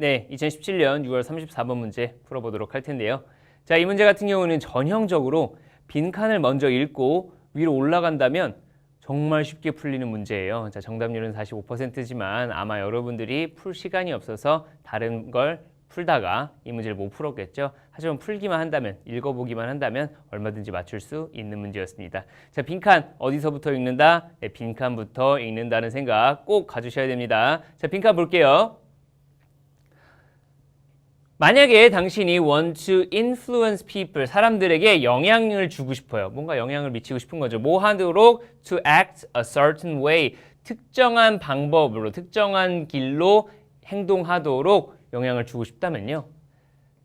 네, 2017년 6월 34번 문제 풀어보도록 할 텐데요. 자, 이 문제 같은 경우는 전형적으로 빈칸을 먼저 읽고 위로 올라간다면 정말 쉽게 풀리는 문제예요. 자, 정답률은 45%지만 아마 여러분들이 풀 시간이 없어서 다른 걸 풀다가 이 문제를 못 풀었겠죠. 하지만 풀기만 한다면, 읽어보기만 한다면 얼마든지 맞출 수 있는 문제였습니다. 자, 빈칸 어디서부터 읽는다? 네, 빈칸부터 읽는다는 생각 꼭 가주셔야 됩니다. 자, 빈칸 볼게요. 만약에 당신이 want to influence people, 사람들에게 영향을 주고 싶어요. 뭔가 영향을 미치고 싶은 거죠. 뭐 하도록 to act a certain way, 특정한 방법으로, 특정한 길로 행동하도록 영향을 주고 싶다면요.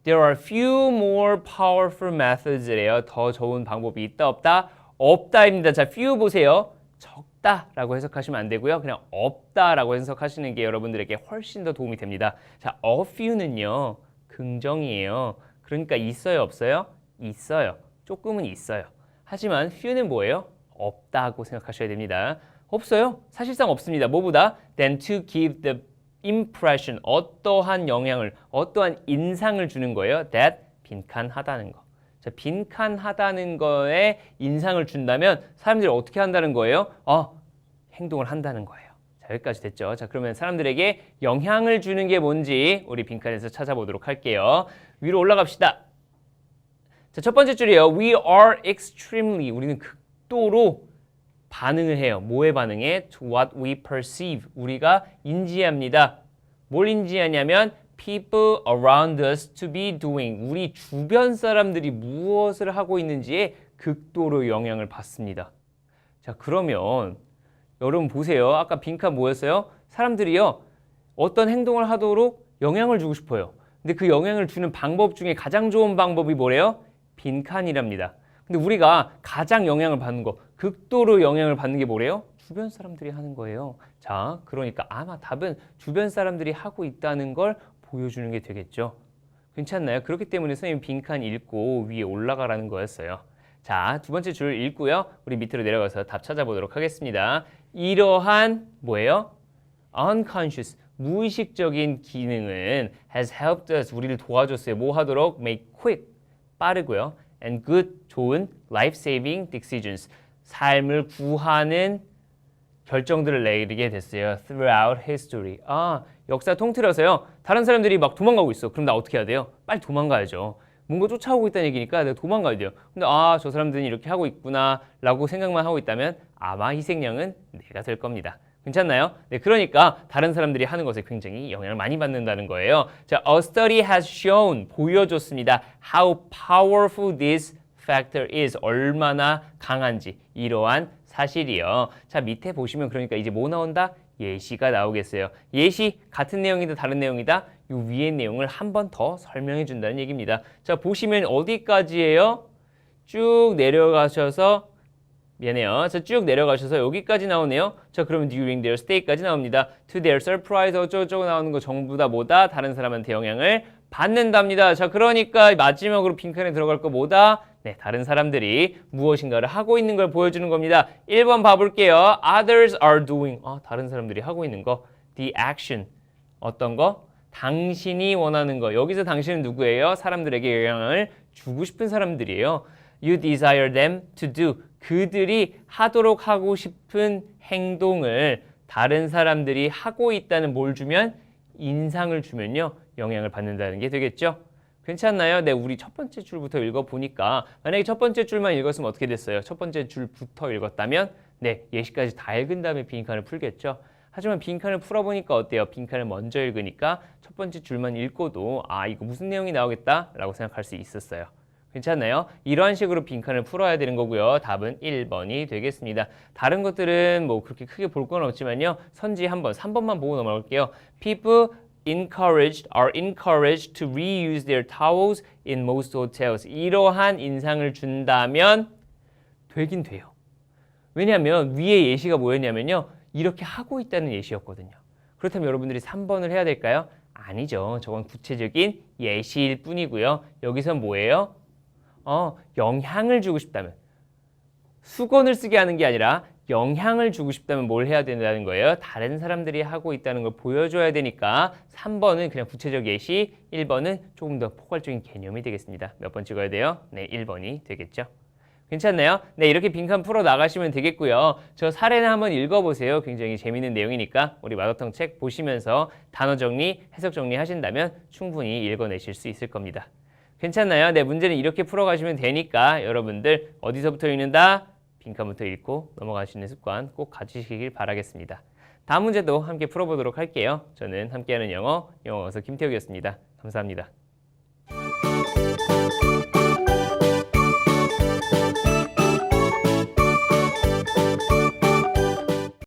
There are few more powerful methods래요. 더 좋은 방법이 있다 없다? 없다입니다. 자, few 보세요. 적다라고 해석하시면 안 되고요. 그냥 없다라고 해석하시는 게 여러분들에게 훨씬 더 도움이 됩니다. 자, a few는요. 긍정이에요. 그러니까 있어요, 없어요? 있어요. 조금은 있어요. 하지만 few는 뭐예요? 없다고 생각하셔야 됩니다. 없어요. 사실상 없습니다. 뭐보다 than to give the impression 어떠한 영향을 어떠한 인상을 주는 거예요. that 빈칸하다는 거. 자, 빈칸하다는 거에 인상을 준다면 사람들이 어떻게 한다는 거예요? 어, 행동을 한다는 거예요. 자, 여기까지 됐죠. 자, 그러면 사람들에게 영향을 주는 게 뭔지 우리 빈칸에서 찾아보도록 할게요. 위로 올라갑시다. 자, 첫 번째 줄이에요. We are extremely. 우리는 극도로 반응을 해요. 뭐에 반응해? To what we perceive. 우리가 인지합니다. 뭘 인지하냐면 people around us to be doing. 우리 주변 사람들이 무엇을 하고 있는지에 극도로 영향을 받습니다. 자, 그러면 여러분 보세요. 아까 빈칸 뭐였어요? 사람들이요. 어떤 행동을 하도록 영향을 주고 싶어요. 근데 그 영향을 주는 방법 중에 가장 좋은 방법이 뭐래요? 빈칸이랍니다. 근데 우리가 가장 영향을 받는 거, 극도로 영향을 받는 게 뭐래요? 주변 사람들이 하는 거예요. 자, 그러니까 아마 답은 주변 사람들이 하고 있다는 걸 보여주는 게 되겠죠. 괜찮나요? 그렇기 때문에 선생님 빈칸 읽고 위에 올라가라는 거였어요. 자, 두 번째 줄 읽고요. 우리 밑으로 내려가서 답 찾아보도록 하겠습니다. 이러한 뭐예요? unconscious 무의식적인 기능은 has helped us 우리를 도와줬어요. 뭐 하도록 make quick 빠르고요. and good 좋은 life saving decisions 삶을 구하는 결정들을 내리게 됐어요. throughout history. 아, 역사 통틀어서요. 다른 사람들이 막 도망가고 있어. 그럼 나 어떻게 해야 돼요? 빨리 도망가야죠. 뭔가 쫓아오고 있다는 얘기니까 내가 도망가야 돼요. 근데 아, 저 사람들은 이렇게 하고 있구나 라고 생각만 하고 있다면 아마 희생양은 내가 될 겁니다. 괜찮나요? 네, 그러니까 다른 사람들이 하는 것에 굉장히 영향을 많이 받는다는 거예요. 자, a study has shown 보여줬습니다. How powerful this factor is 얼마나 강한지 이러한 사실이요. 자, 밑에 보시면 그러니까 이제 뭐 나온다? 예시가 나오겠어요. 예시 같은 내용이다 다른 내용이다. 이 위의 내용을 한 번 더 설명해 준다는 얘기입니다. 자, 보시면 어디까지예요? 쭉 내려가셔서 미안해요. 자, 쭉 내려가셔서 여기까지 나오네요. 자, 그러면 during their stay까지 나옵니다. to their surprise 어쩌고저쩌고 나오는 거 전부 다 뭐다? 다른 사람한테 영향을 받는답니다. 자, 그러니까 마지막으로 빈칸에 들어갈 거 뭐다? 네, 다른 사람들이 무엇인가를 하고 있는 걸 보여주는 겁니다. 1번 봐볼게요. Others are doing. 아, 다른 사람들이 하고 있는 거. The action. 어떤 거? 당신이 원하는 거. 여기서 당신은 누구예요? 사람들에게 영향을 주고 싶은 사람들이에요. You desire them to do. 그들이 하도록 하고 싶은 행동을 다른 사람들이 하고 있다는 뭘 주면 인상을 주면요. 영향을 받는다는 게 되겠죠. 괜찮나요? 네, 우리 첫 번째 줄부터 읽어보니까 만약에 첫 번째 줄만 읽었으면 어떻게 됐어요? 첫 번째 줄부터 읽었다면 네, 예시까지 다 읽은 다음에 빈칸을 풀겠죠. 하지만 빈칸을 풀어보니까 어때요? 빈칸을 먼저 읽으니까 첫 번째 줄만 읽고도 아, 이거 무슨 내용이 나오겠다라고 생각할 수 있었어요. 괜찮나요? 이러한 식으로 빈칸을 풀어야 되는 거고요. 답은 1번이 되겠습니다. 다른 것들은 뭐 그렇게 크게 볼 건 없지만요. 선지 한번 3번만 보고 넘어갈게요. People encouraged are encouraged to reuse their towels in most hotels. 이러한 인상을 준다면 되긴 돼요. 왜냐하면 위에 예시가 뭐였냐면요. 이렇게 하고 있다는 예시였거든요. 그렇다면 여러분들이 3번을 해야 될까요? 아니죠. 저건 구체적인 예시일 뿐이고요. 여기선 뭐예요? 어, 영향을 주고 싶다면 수건을 쓰게 하는 게 아니라 영향을 주고 싶다면 뭘 해야 된다는 거예요? 다른 사람들이 하고 있다는 걸 보여줘야 되니까 3번은 그냥 구체적 예시, 1번은 조금 더 포괄적인 개념이 되겠습니다. 몇 번 찍어야 돼요? 네, 1번이 되겠죠. 괜찮나요? 네, 이렇게 빈칸 풀어 나가시면 되겠고요. 저 사례는 한번 읽어보세요. 굉장히 재밌는 내용이니까 우리 마더텅 책 보시면서 단어 정리, 해석 정리 하신다면 충분히 읽어내실 수 있을 겁니다. 괜찮나요? 네, 문제는 이렇게 풀어가시면 되니까 여러분들 어디서부터 읽는다? 빈칸부터 읽고 넘어가시는 습관 꼭 가지시길 바라겠습니다. 다음 문제도 함께 풀어보도록 할게요. 저는 함께하는 영어, 영어어서 김태욱이었습니다. 감사합니다.